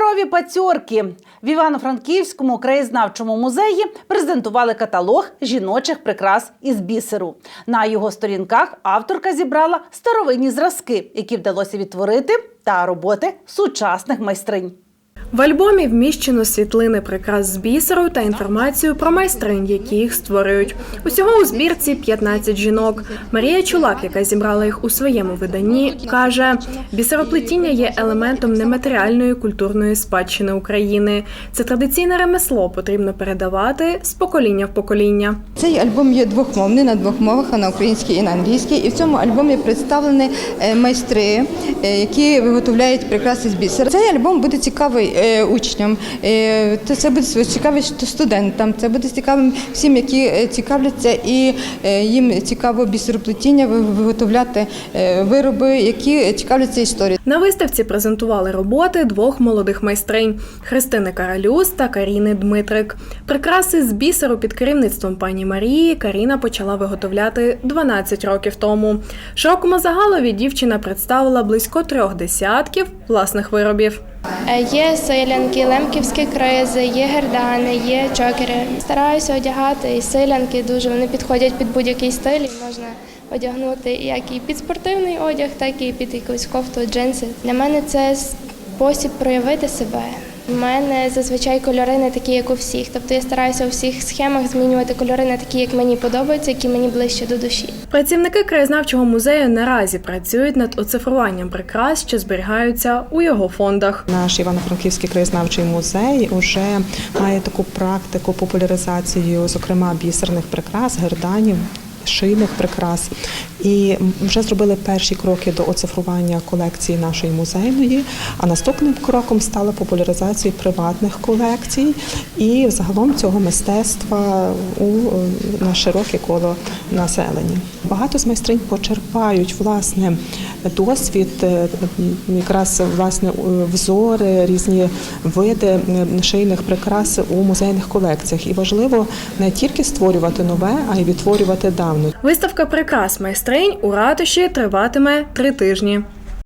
Кольорові пацьорки в Івано-Франківському краєзнавчому музеї презентували каталог жіночих прикрас із бісеру. На його сторінках авторка зібрала старовинні зразки, які вдалося відтворити, та роботи сучасних майстринь. В альбомі вміщено світлини прикрас з бісеру та інформацію про майстринь, які їх створюють. Усього у збірці 15 жінок. Марія Чулак, яка зібрала їх у своєму виданні, каже: бісероплетіння є елементом нематеріальної культурної спадщини України. Це традиційне ремесло потрібно передавати з покоління в покоління. Цей альбом є двохмовний на двох мовах, а на українській і на англійській. І в цьому альбомі представлені е, майстри, е, які виготовляють прикраси з бісера. Цей альбом буде цікавий е, учням. е, Це буде цікавий студентам. Це буде цікавим всім, які е, цікавляться, і е, їм цікаво бісероплетіння, виготовляти е, вироби, які цікавляться історією. На виставці презентували роботи двох молодих майстринь Христини Каралюс та Каріни Дмитрик. Прикраси з бісеру під керівництвом пані Марії Каріна почала виготовляти 12 років тому. Широкому загалові дівчина представила близько трьох десятків власних виробів. Е, Є силянки, лемківські кризи, є гердани, є чокери. Стараюся одягати і силянки дуже вони підходять під будь-який стиль. Можна одягнути як і під спортивний одяг, так і під якусь кофту, джинси. Для мене це спосіб проявити себе. У мене зазвичай кольори не такі, як у всіх. Тобто я стараюся у всіх схемах змінювати кольори на такі, як мені подобаються, які мені ближче до душі. Працівники краєзнавчого музею наразі працюють над оцифруванням прикрас, що зберігаються у його фондах. Наш Івано-Франківський краєзнавчий музей вже має таку практику популяризацію, зокрема бісерних прикрас, герданів. Шийних прикрас і вже зробили перші кроки до оцифрування колекції нашої музейної. А наступним кроком стала популяризація приватних колекцій і загалом цього мистецтва у на широке коло населення. Багато з майстринь почерпають власне досвід, е, якраз власне взори, різні види шийних прикрас у музейних колекціях. І важливо не тільки створювати нове, а й відтворювати давно. Виставка прикрас майстринь у ратуші триватиме три тижні.